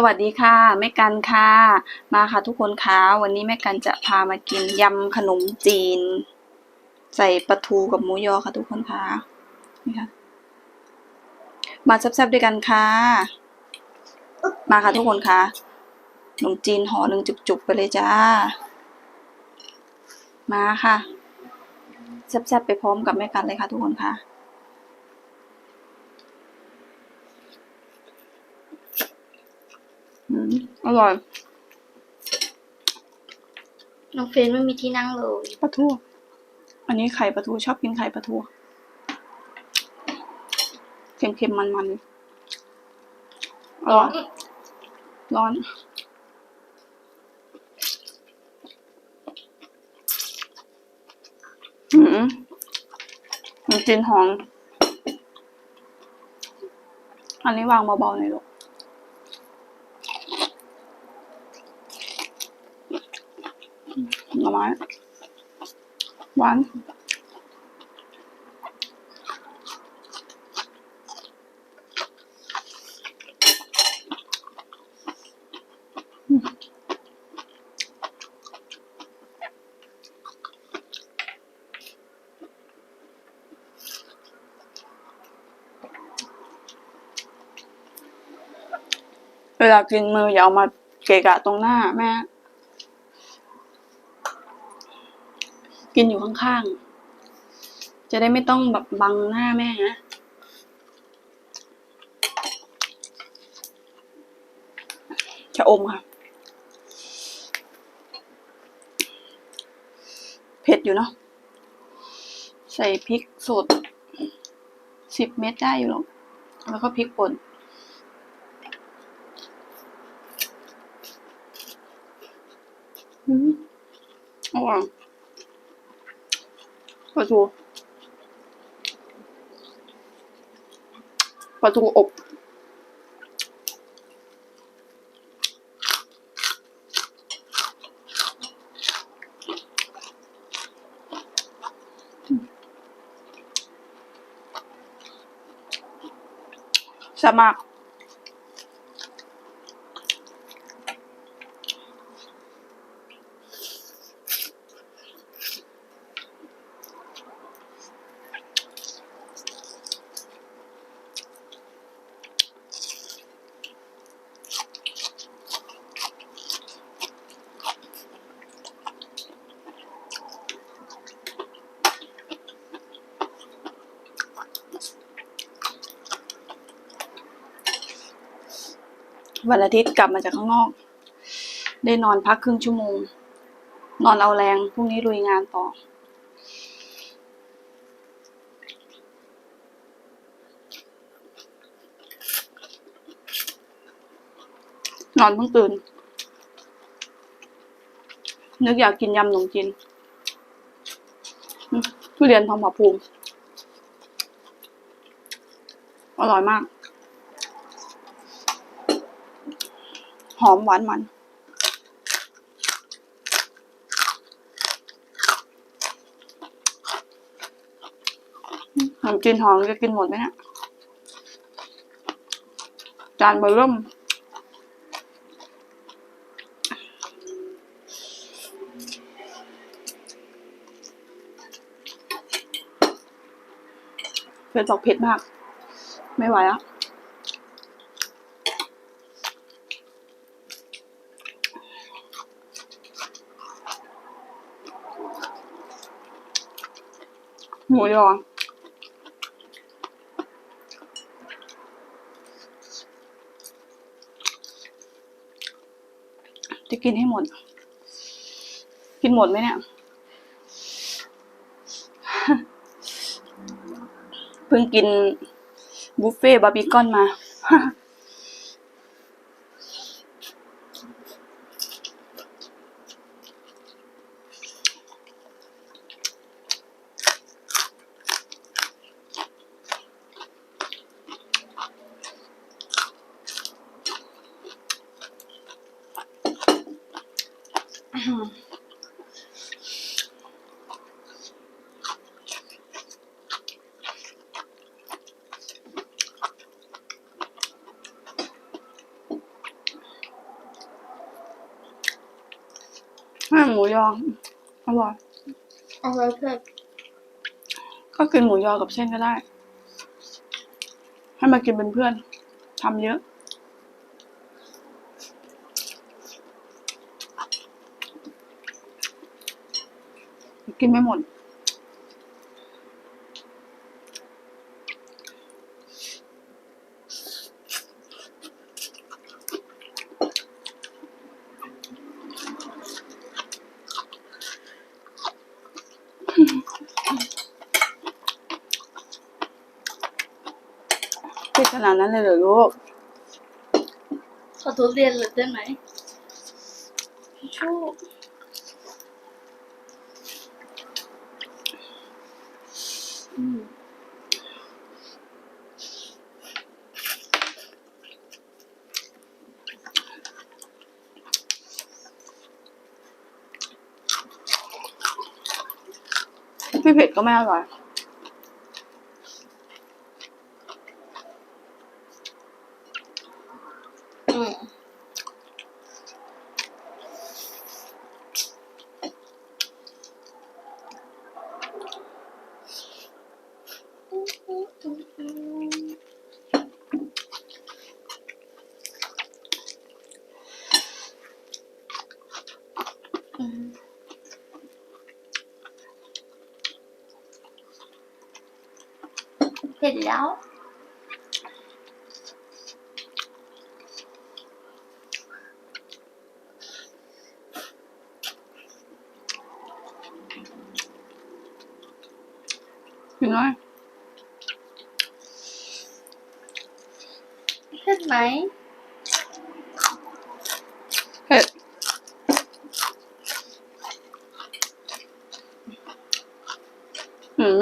สวัสดีค่ะแม่กันค่ะ มาค่ะทุกคนคะวันนี้แม่กันจะพามากินยำขนมจีน ใส่ปลาทูกับหมูยอค่ะทุกคนคะนี่ค่ะ มาแซ่บๆด้วยกันค่ะ มาค่ะทุกคนคะขนมจีนห่อหนึ่งจุกๆไปเลยจ้า มาค่ะแซ่บๆไปพร้อมกับแม่กันเลยค่ะทุกคนค่ะม อร่อย น้องเฟรนไม่มีที่นั่งเลย ปลาทู อันนี้ไข่ปลาทูชอบกินไข่ปลาทู เค็มๆมันๆอร่อย ร้อน อืมมันกลินหอม อันนี้วางเบาๆหน่อยลูก หน่อไม้หวานเวลากินมืออย่าเอามาเกะกะตรงหน้าแม่ กินอยู่ข้างๆ จะได้ไม่ต้องแบบบังหน้าแม่นะชะอมค่ะ เผ็ดอยู่เนาะ ใส่พริกสดสิบเม็ดได้อยู่หรอก แล้วก็พริกป่นอืมอร่อย ปลาทูปลาทูอบแซ่บม วันอาทิตย์กลับมาจากข้างนอก ได้นอนพักครึ่งชั่วโมง นอนเอาแรงพรุ่งนี้ลุยงานต่อ นอนเพิ่งตื่น นึกอยากกินยำขนมจีนทุเรียนทองผาภูมิ อร่อยมาก หอมหวานมันขนมจีนหอมจะกินหมดไหมเนี่ยจานเบอร์เริ่มเผ็ดบอกเผ็ดมาก ไม่ไหวแล้ว หมูยอจะกินให้หมด กินหมดไหมเนี่ย เพิ่งกินบุฟเฟ่บาร์บีคอนมา ยออร่อยเอาไว้เพื่อก็กินหมูยอกับเส้นก็ได้ ให้มากินเป็นเพื่อนทำเยอะ กินไม่หมด เป็ นขนาดนั้นเลยเหรอลูก ขอทุเรียนเลยได้ไหมชูกไม่เผ็ดก็ไม่อร่อย เสร็จแล้วกินน้อยเผ็ดไหม เผ็ดอืม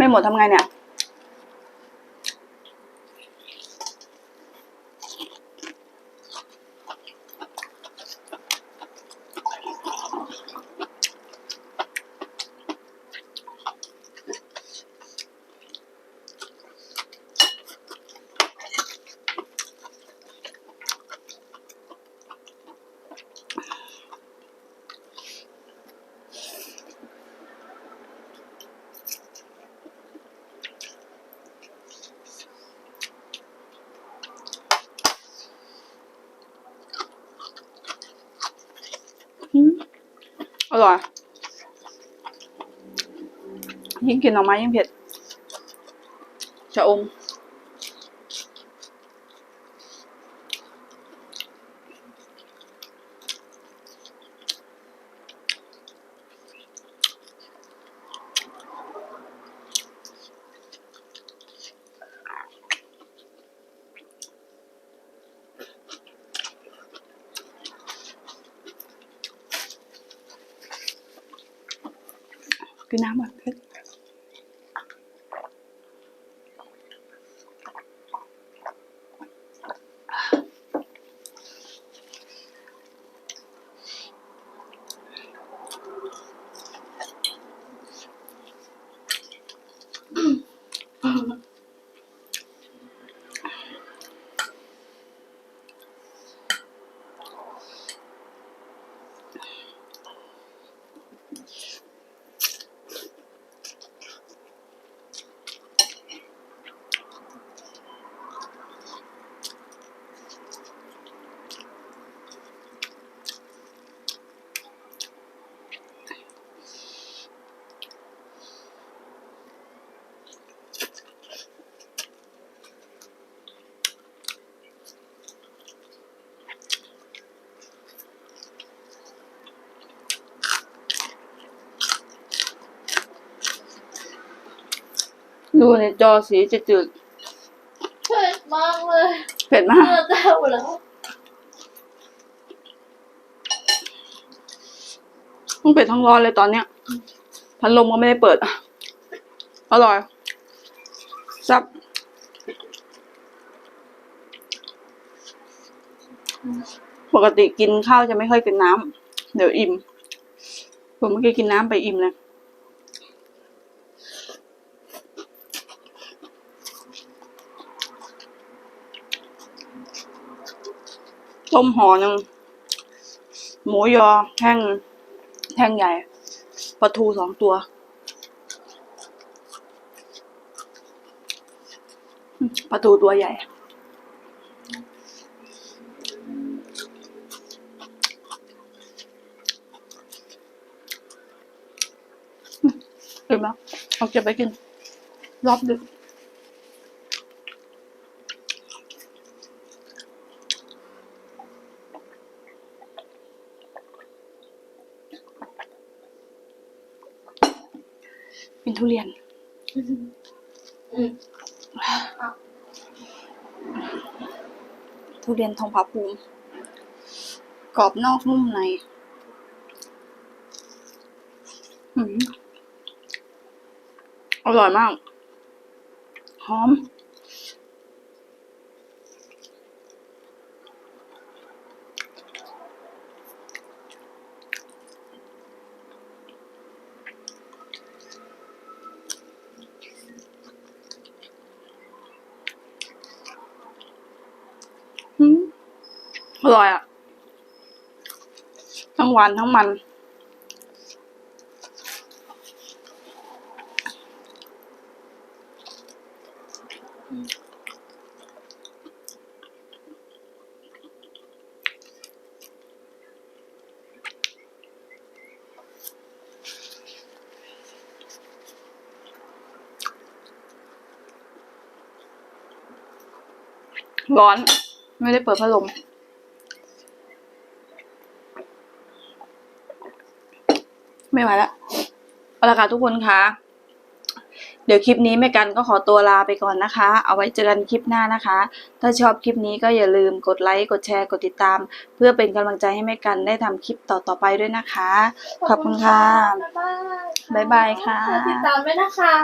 ไม่หมดทำไงเนี่ย อร่อย ยิ่งกินออกมายิ่งเผ็ดจะอม กิน ดดูในจอสีจะจืดเผ็ดมากเลยๆเผ็ดมาเมื่กอเจ้าแล้วต้องเผ็ดทั้งร้อนเลยตอนเนี้ย พัดลมก็ไม่ได้เปิด อร่อย ซับ ปกติกินข้าวจะไม่ค่อยกินน้เดี๋ยวอิ่ม ผมเมื่อกี้กินน้ำไปอิ่มนะ ต้มห่อหนึ่งหมูยอแท่งแท่งใหญ่ปลาทูสองตัวปลาทูตัวใหญ่อิ่มแล้วเอาเก็บไปกิน รอบดึก เป็นทุเรียน ทุเรียนทองผาภูมิกรอบนอกนุ่มในอร่อยมาก หอม อร่อยอะ ทั้งหวานทั้งมัน ร้อน ไม่ได้เปิดพัดลม ไม่ไหวแล้วเอาละค่ะทุกคนคะเดี๋ยวคลิปนี้แม่กันก็ขอตัวลาไปก่อนนะคะ เอาไว้เจอกันคลิปหน้านะคะ ถ้าชอบคลิปนี้ก็อย่าลืมกดไลค์ กดแชร์ กดติดตาม เพื่อเป็นกำลังใจให้แม่กันได้ทำคลิปต่อๆไปด้วยนะคะ ขอบคุณค่ะ บ๊ายบายบ๊ายบายค่ะฝากติดตามด้วยนะคะ